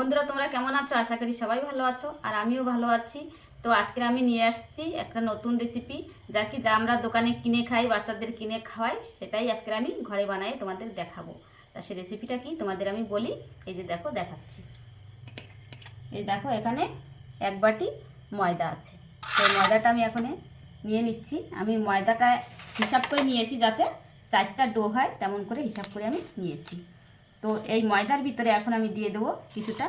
বন্ধুরা, তোমরা কেমন আছো? আশা করি সবাই ভালো আছো, আর আমিও ভালো আছি। তো আজকে আমি নিয়ে আসছি একটা নতুন রেসিপি যা কি যা আমরা দোকানে কিনে খাই, বাচ্চাদের কিনে খাওয়াই, সেটাই আজকে আমি ঘরে বানাই তোমাদের দেখাবো। তা সে রেসিপিটা কি তোমাদের আমি বলি, এই যে দেখো, দেখাচ্ছি। এই দেখো, এখানে এক বাটি ময়দা আছে। তো ময়দাটা আমি এখানে নিয়ে নিচ্ছি। আমি ময়দাটা হিসাব করে নিয়েছি যাতে চারটা ডো হয়, তেমন করে হিসাব করে আমি নিয়েছি। তো এই ময়দার ভিতরে এখন আমি দিয়ে দেবো কিছুটা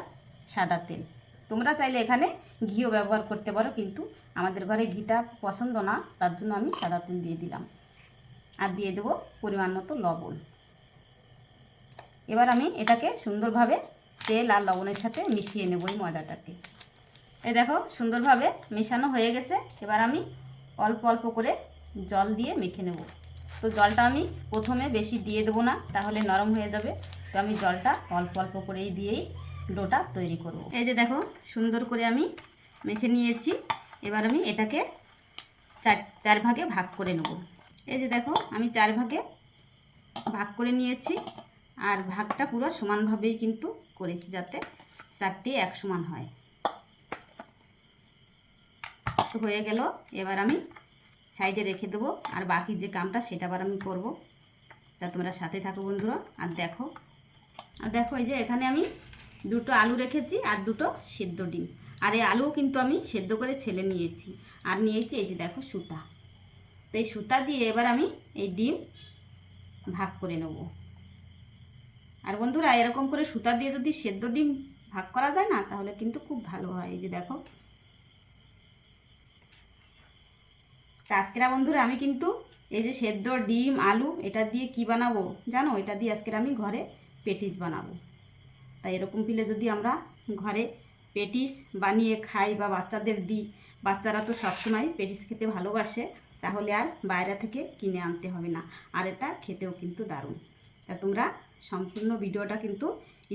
সাদা তেল। তোমরা চাইলে এখানে ঘিও ব্যবহার করতে পারো, কিন্তু আমাদের ঘরে ঘিটা পছন্দ না, তার জন্য আমি সাদা তেল দিয়ে দিলাম। আর দিয়ে দেবো পরিমাণ মতো লবণ। এবার আমি এটাকে সুন্দরভাবে তেল আর লবণের সাথে মিশিয়ে নেব এই ময়দাটাকে। এই দেখো, সুন্দরভাবে মেশানো হয়ে গেছে। এবার আমি অল্প অল্প করে জল দিয়ে মেখে নেব। তো জলটা আমি প্রথমে বেশি দিয়ে দেবো না, তাহলে নরম হয়ে যাবে। তো আমি জলটা অল্প অল্প করেই দিয়েই ডোটা তৈরি করব। এই যে দেখো, সুন্দর করে আমি মেখে নিয়েছি। এবার আমি এটাকে চার চার ভাগে ভাগ করে নেব। এই যে দেখো, আমি চার ভাগে ভাগ করে নিয়েছি আর ভাগটা পুরো সমানভাবেই কিন্তু করেছি যাতে চারটি এক সমান হয়। তো হয়ে গেল, এবার আমি সাইডে রেখে দেবো। আর বাকি যে কামটা সেটা আবার আমি করব। তা তোমরা সাথে থাকো বন্ধুরা। আর দেখো আর দেখো এই যে এখানে আমি দুটো আলু রেখেছি আর দুটো সেদ্ধ ডিম। আর এই আলুও কিন্তু আমি সেদ্ধ করে ছেলে নিয়েছি। আর নিয়েছি এই যে দেখো সুতা। তো এই সুতা দিয়ে এবার আমি এই ডিম ভাগ করে নেব। আর বন্ধুরা, এরকম করে সুতা দিয়ে যদি সেদ্ধ ডিম ভাগ করা যায় না, তাহলে কিন্তু খুব ভালো হয়। এই যে দেখো। তা আজকেরা বন্ধুরা, আমি কিন্তু এই যে সেদ্ধ ডিম, আলু, এটা দিয়ে কি বানাবো জানো? এটা দিয়ে আজকের আমি ঘরে পেটিস বানাবো। তাই এরকম পিলে যদি আমরা ঘরে পেটিস বানিয়ে খাই বা বাচ্চাদের দিই, বাচ্চারা তো সবসময় পেটিস খেতে ভালোবাসে, তাহলে আর বাইরে থেকে কিনে আনতে হবে না। আর এটা খেতেও কিন্তু দারুণ। তা তোমরা সম্পূর্ণ ভিডিওটা কিন্তু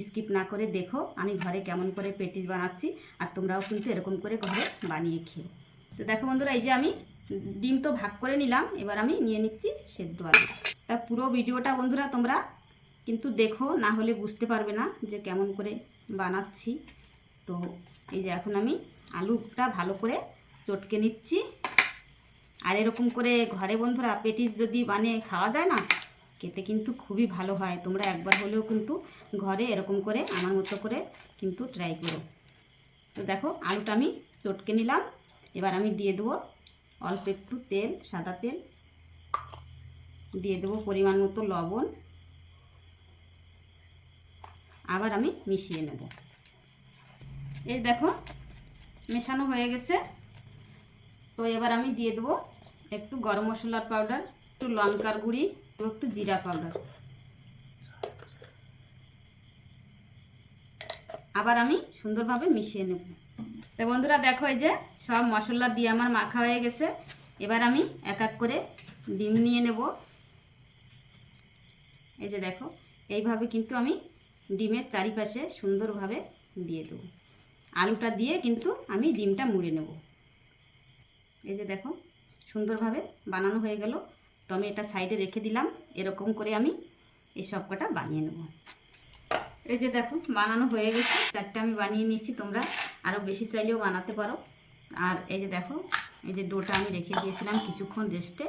স্কিপ না করে দেখো, আমি ঘরে কেমন করে পেটিস বানাচ্ছি, আর তোমরাও কিন্তু এরকম করে ঘরে বানিয়ে খেও। তো দেখো বন্ধুরা, এই যে আমি ডিম তো ভাগ করে নিলাম, এবার আমি নিয়ে নিচ্ছি সেদ্ধ আলু। তা পুরো ভিডিওটা বন্ধুরা তোমরা কিন্তু দেখো, না হলে বুঝতে পারবে না যে কেমন করে বানাচ্ছি। তো এই যে এখন আমি আলুটা ভালো করে চটকে নিচ্ছি। আর এরকম করে ঘরে বন্ধুরা পেটিস যদি বানিয়ে খাওয়া যায় না, খেতে কিন্তু খুবই ভালো হয়। তোমরা একবার হলেও কিন্তু ঘরে এরকম করে আমার মতো করে কিন্তু ট্রাই করো। তো দেখো, আলুটা আমি চটকে নিলাম। এবার আমি দিয়ে দেবো অল্প একটু তেল, সাদা তেল। দিয়ে দেবো পরিমাণ মতো লবণ। আবার আমি মিশিয়ে নেব। এই দেখো, মেশানো হয়ে গেছে। তো এবার আমি দিয়ে দেবো একটু গরম মশলার পাউডার, একটু লঙ্কার গুঁড়ি একটু জিরা পাউডার। আবার আমি সুন্দরভাবে মিশিয়ে নেব। তো বন্ধুরা, দেখো এই যে সব মশলা দিয়ে আমার মাখা হয়ে গেছে। এবার আমি এক এক করে ডিম নিয়ে নেব। এই যে দেখো, এইভাবে কিন্তু আমি ডিমের চারিপাশে সুন্দরভাবে দিয়ে দেবো। আলুটা দিয়ে কিন্তু আমি ডিমটা মুড়ে নেব। এই যে দেখো, সুন্দরভাবে বানানো হয়ে গেল। তো আমি এটা সাইডে রেখে দিলাম। এরকম করে আমি এই সব কটা বানিয়ে নেব। এই যে দেখো, বানানো হয়ে গেছে। চারটে আমি বানিয়ে নিচ্ছি তোমরা আরও বেশি চাইলেও বানাতে পারো। আর এই যে দেখো, এই যে ডোটা আমি রেখে দিয়েছিলাম কিছুক্ষণ রেস্টে।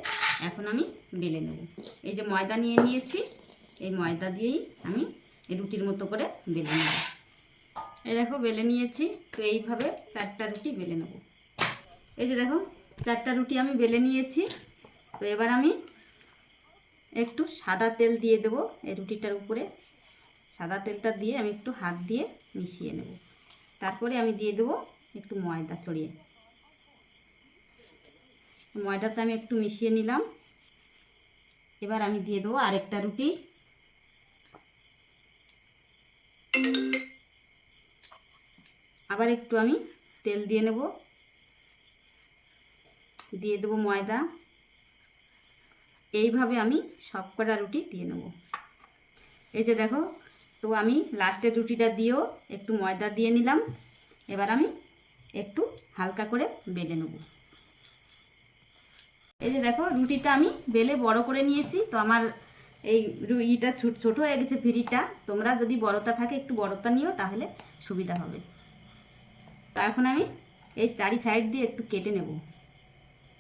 এখন আমি বেলে নেব। এই যে ময়দা নিয়ে নিয়েছি। এই ময়দা দিয়েই আমি রুটির মতো করে বেলে নেব। এই দেখো বেলে নিয়েছি, তো এইভাবে চারটা রুটি বেলে নেব। এই যে দেখো, চারটা রুটি আমি বেলে নিয়েছি, তো এবার আমি একটু সাদা তেল দিয়ে দেবো এই রুটিটার উপরে। সাদা তেলটা দিয়ে আমি একটু হাত দিয়ে মিশিয়ে নেব। তারপরে আমি দিয়ে দেবো একটু ময়দা ছড়িয়ে। ময়দাটা আমি একটু মিশিয়ে নিলাম। এবার আমি দিয়ে দেবো আরেকটা রুটি। আবার একটু আমি তেল দিয়ে নেব। দিয়ে দেবো ময়দা। এইভাবে আমি সব কটা রুটি দিয়ে নেব। এই যে দেখো, তো আমি লাস্টের রুটিটা দিয়েও একটু ময়দা দিয়ে নিলাম। এবার আমি একটু হালকা করে বেলে নেব। এই যে দেখো, রুটিটা আমি বেলে বড় করে নিয়েছি। তো আমার এই ইটা ছোট ছোট হয়ে গেছে ফিরিটা তোমরা যদি বড়তা থাকে, একটু বড়তা নিও, তাহলে সুবিধা হবে। তো এখন আমি এই চারি সাইড দিয়ে একটু কেটে নেব।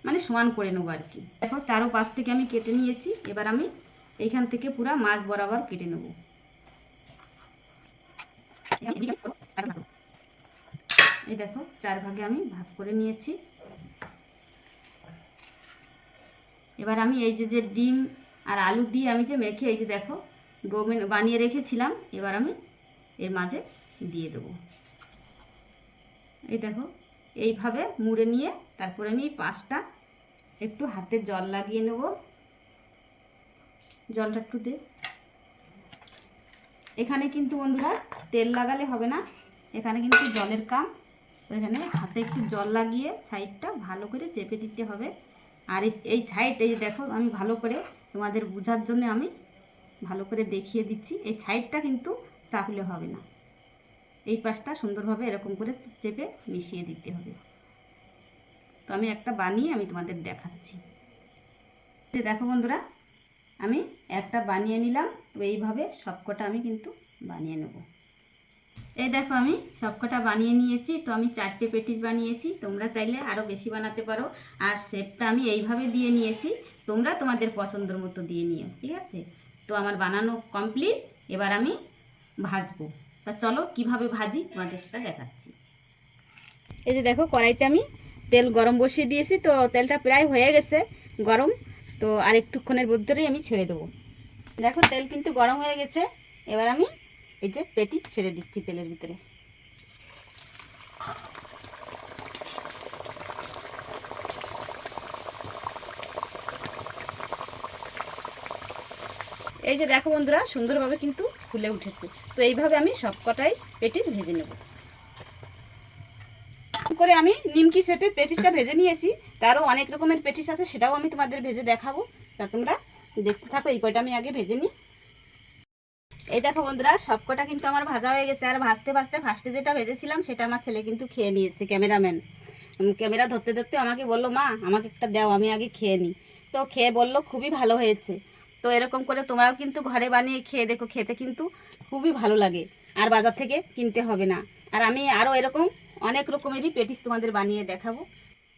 মানে সমান করে নেব আর কি। দেখো চারো পাশ থেকে আমি কেটে নিয়েছি। এবার আমি এইখান থেকে পুরো মাছ বরাবর কেটে নেব। এই দেখো, চার ভাগে আমি ভাগ করে নিয়েছি। এবার আমি এই যে যে ডিম আর আলু দিয়ে আমি যে মেখে, এই যে দেখো গমেন বানিয়ে রেখেছিলাম, এবার আমি এর মাঝে দিয়ে দেবো। এই দেখো, এইভাবে মুড়ে নিয়ে তারপরে আমি এই পাশটা একটু হাতে জল লাগিয়ে নেব। জলটা একটু দে। এখানে কিন্তু বন্ধুরা তেল লাগালে হবে না, এখানে কিন্তু জলের কাম। এখানে হাতে একটু জল লাগিয়ে সাইডটা ভালো করে চেপে দিতে হবে। আর এই- সাইড এই দেখো, আমি ভালো করে তোমাদের বোঝার জন্য আমি ভালো করে দেখিয়ে দিচ্ছি। এই সাইডটা কিন্তু চাপলে হবে না। এই পাশটা সুন্দরভাবে এরকম করে চেপে মিশিয়ে দিতে হবে। তো আমি একটা বানিয়ে আমি তোমাদের দেখাচ্ছি। এই দেখো বন্ধুরা, আমি একটা বানিয়ে নিলাম। তো এইভাবে সবকটা আমি কিন্তু বানিয়ে নেব। এই দেখো আমি সবকটা বানিয়ে নিয়েছি, তো আমি চারটে পেটিস বানিয়েছি। তোমরা চাইলে আরও বেশি বানাতে পারো। আর শেপটা আমি এইভাবে দিয়ে নিয়েছি, তোমরা তোমাদের পছন্দের মতো দিয়ে নিও, ঠিক আছে? তো আমার বানানো কমপ্লিট এবার আমি ভাজবো। তা চলো কীভাবে ভাজি, তোমাদের সেটা দেখাচ্ছি। এই যে দেখো, কড়াইতে আমি তেল গরম বসিয়ে দিয়েছি, তো তেলটা প্রায় হয়ে গেছে গরম। তো আর একটুক্ষণের মধ্যেই আমি ছেড়ে দেবো। দেখো তেল কিন্তু গরম হয়ে গেছে, এবার আমি এই যে পেটি ছেড়ে দিচ্ছি তেলের ভিতরে। এই যে দেখো বন্ধুরা, সুন্দরভাবে কিন্তু ফুলে উঠেছে। তো এইভাবে আমি সবকটাই পেটি ভেজে নেব। করে আমি নিমকি শেপে পেটিসটা ভেজে নিয়েছি। তারও অনেক রকমের পেটিস আছে, সেটাও আমি তোমাদের ভেজে দেখাবো। তা তোমরা দেখতে থাকো, এই কয়টা আমি আগে ভেজে নিই। এই দেখো বন্ধুরা, সবকটা কিন্তু আমার ভাজা হয়ে গেছে। আর ভাজতে ভাজতে ফার্স্টে যেটা ভেজেছিলাম, সেটা আমার ছেলে কিন্তু খেয়ে নিয়েছে, ক্যামেরাম্যান। ক্যামেরা ধরতে ধরতে আমাকে বলল, মা, আমাকে একটা দাও, আমি আগে খেয়ে নিই। তো খেয়ে বলল, খুবই ভালো হয়েছে। তো এরকম করে তোমরাও কিন্তু ঘরে বানিয়ে খেয়ে দেখো, খেতে কিন্তু খুবই ভালো লাগে। আর বাজার থেকে কিনতে হবে না। আর আমি আরও এরকম অনেক রকমেরই পেটিস তোমাদের বানিয়ে দেখাবো।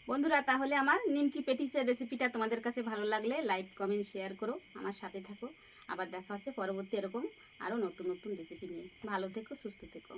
বন্ধুরা, তাহলে আমার নিমকি পেটিসের রেসিপিটা তোমাদের কাছে ভালো লাগলে লাইক কমেন্ট শেয়ার করো। আমার সাথে থাকো। আবার দেখা হচ্ছে পরবর্তী এরকম আরও নতুন নতুন রেসিপি নিয়ে ভালো থেকো সুস্থ থেকো